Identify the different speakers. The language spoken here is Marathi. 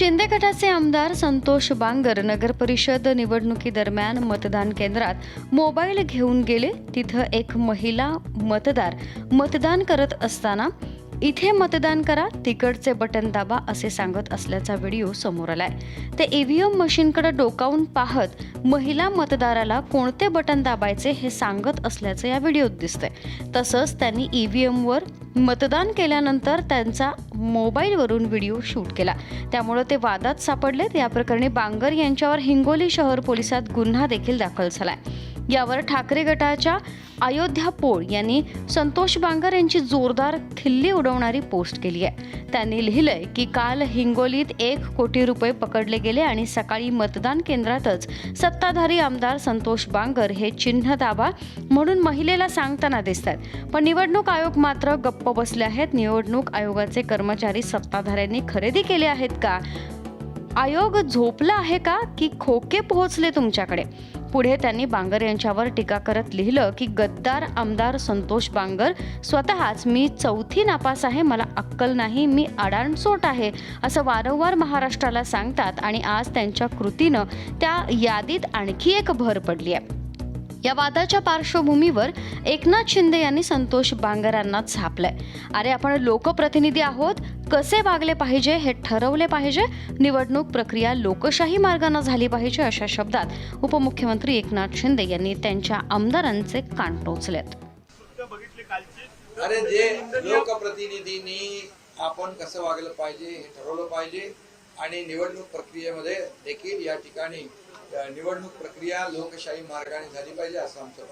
Speaker 1: शिंदे गटाचे आमदार संतोष बांगर नगर परिषद निवडणुकीदरम्यान मतदान केंद्रात मोबाईल घेऊन गेले. तिथं एक महिला मतदार मतदान करत असताना इथे मतदान करा तिकडचे बटन दाबा असे सांगत असल्याचा व्हिडिओ समोर आलाय. ते ईव्हीएम मशीनकडे डोकावून पाहत महिला मतदाराला कोणते बटन दाबायचे हे सांगत असल्याचं या व्हिडिओत दिसतंय. तसंच त्यांनी ईव्हीएमवर मतदान केल्यानंतर त्यांचा मोबाईलवरून व्हिडिओ शूट केला. त्यामुळे ते वादात सापडलेत. या प्रकरणी बांगर यांच्यावर हिंगोली शहर पोलिसात गुन्हा देखील दाखल झाला आहे यावर ठाकरे गटाच्या अयोध्या पोळ यांनी संतोष बांगर यांची जोरदार खिल्ली उडवणारी पोस्ट केली आहे. त्यांनी लिहिलंय की काल हिंगोलीत एक कोटी रुपये पकडले गेले आणि सकाळी मतदान केंद्रातच सत्ताधारी आमदार संतोष बांगर हे चिन्ह दाबा म्हणून महिलेला सांगताना दिसतात पण निवडणूक आयोग मात्र गप्प बसले आहेत. निवडणूक आयोगाचे कर्मचारी सत्ताधाऱ्यांनी खरेदी केले आहेत का? आयोग झोपला आहे का की खोके पोहोचले तुमच्याकडे? पुढे त्यांनी बांगर यांच्यावर टीका करत लिहिलं की गद्दार आमदार संतोष बांगर स्वतःच मी चौथी नापास आहे मला अक्कल नाही मी अडाणसोट आहे असं वारंवार महाराष्ट्राला सांगतात आणि आज त्यांच्या कृतीनं त्या यादीत आणखी एक भर पडली आहे. या वादाच्या पार्श्वभूमीवर एकनाथ शिंदे यांनी संतोष बांगरांना झापलंय. अरे आपण लोकप्रतिनिधी आहोत. कसे वागले पाहिजे हे ठरवले पाहिजे. निवडणूक प्रक्रिया लोकशाही मार्गाने झाली पाहिजे अशा शब्दात उपमुख्यमंत्री एकनाथ शिंदे यांनी त्यांच्या आमदारांचे कान टोचलेत.
Speaker 2: अरे जे लोकप्रतिनिधींनी आपण कसं वागलं पाहिजे हे ठरवलं पाहिजे आणि निवडणूक प्रक्रियेमध्ये देखील या ठिकाणी निवडणूक प्रक्रिया लोकशाही मार्गाने झाली पाहिजे असं आमचं